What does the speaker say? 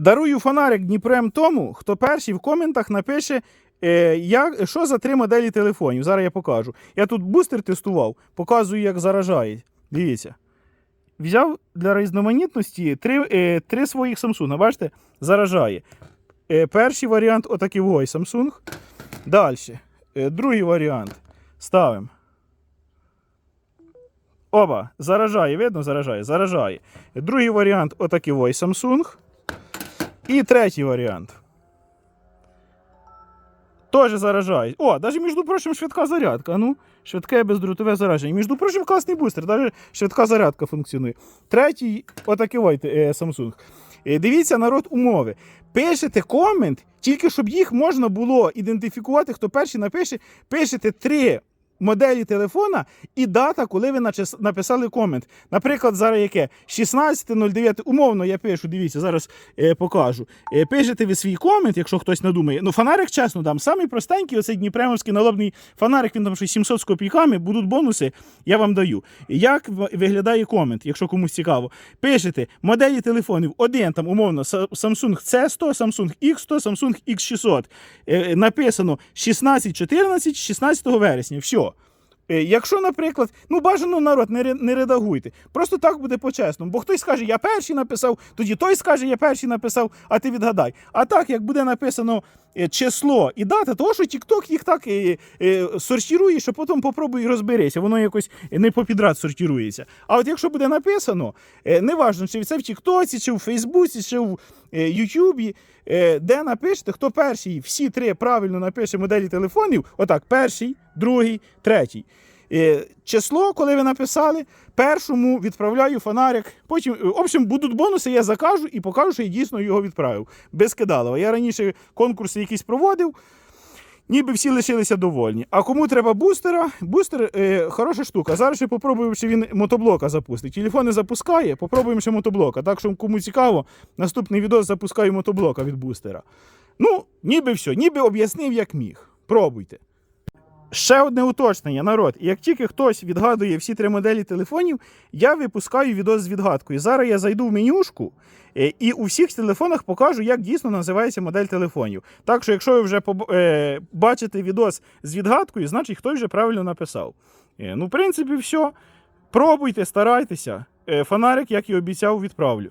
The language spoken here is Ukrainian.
Дарую фонарик Дніпрем тому, хто перший в коментах напише, е, як, що за три моделі телефонів. Зараз я покажу. Я тут бустер тестував, показую, як заражає. Дивіться. Взяв для різноманітності три, е, три своїх Samsung. Бачите, заражає. Е, перший варіант отакий вой Samsung. Далі. Е, другий варіант. Ставимо. Оба, заражає, видно, заражає, заражає. Другий варіант отакий вой Samsung. І третій варіант. Теж заражає. О, навіть, між прочим, швидка зарядка. Ну, швидке бездротове зараження. Між прочим, класний бустер, навіть швидка зарядка функціонує. Третій, отакий е, Samsung. Е, Дивіться народ умови. Пишете комент, тільки щоб їх можна було ідентифікувати, хто перший напише, пишете три моделі телефона і дата, коли ви написали комент. Наприклад, зараз яке? 16.09. Умовно я пишу, дивіться, зараз е, покажу. Е, пишете ви свій комент, якщо хтось надумає. Ну, фонарик, чесно дам, самий простенький, оцей Дніпремовський налобний фонарик, він там щось 700 з копійками, будуть бонуси, я вам даю. Як виглядає комент, якщо комусь цікаво. Пишете моделі телефонів, один там, умовно, Samsung C100, Samsung X100, Samsung X600. Е, написано 16-14, 16 вересня. Все. Е, Якщо, наприклад, ну бажано народ, не, не редагуйте. Просто так буде по-чесному. Бо хтось скаже, я перший написав, тоді той скаже, я перший написав, а ти відгадай. А так, як буде написано е, число і дата, того що TikTok їх так е, сортирує, що потім попробуй розберися. Воно якось не по підряд сортирується. А от якщо буде написано, неважно, чи це в Тіктоці, чи в Фейсбуці, чи в Ютубі, де напишете, хто перший, всі три правильно напише моделі телефонів, отак, перший, другий, третій. Е, Число, коли ви написали, першому відправляю фонарик. Потім, е, в общем, будуть бонуси, я закажу і покажу, що я дійсно його відправив. Без кидалова. Я раніше конкурси якісь проводив, ніби всі лишилися довольні. А кому треба бустера, бустер е, хороша штука. Зараз ще попробуємо, чи він мотоблока запустить. Телефон не запускає, попробуємо ще мотоблока. Так що кому цікаво, наступний відео запускаю мотоблока від бустера. Ну, ніби все, ніби об'яснив, як міг. Пробуйте. Ще одне уточнення, народ. Як тільки хтось відгадує всі три моделі телефонів, я випускаю відос з відгадкою. Зараз я зайду в менюшку е, і у всіх телефонах покажу, як дійсно називається модель телефонів. Так що, якщо ви вже е, бачите відос з відгадкою, значить хтось вже правильно написав. Е, ну, в принципі, все. Пробуйте, старайтеся. Фонарик, як і обіцяв, відправлю.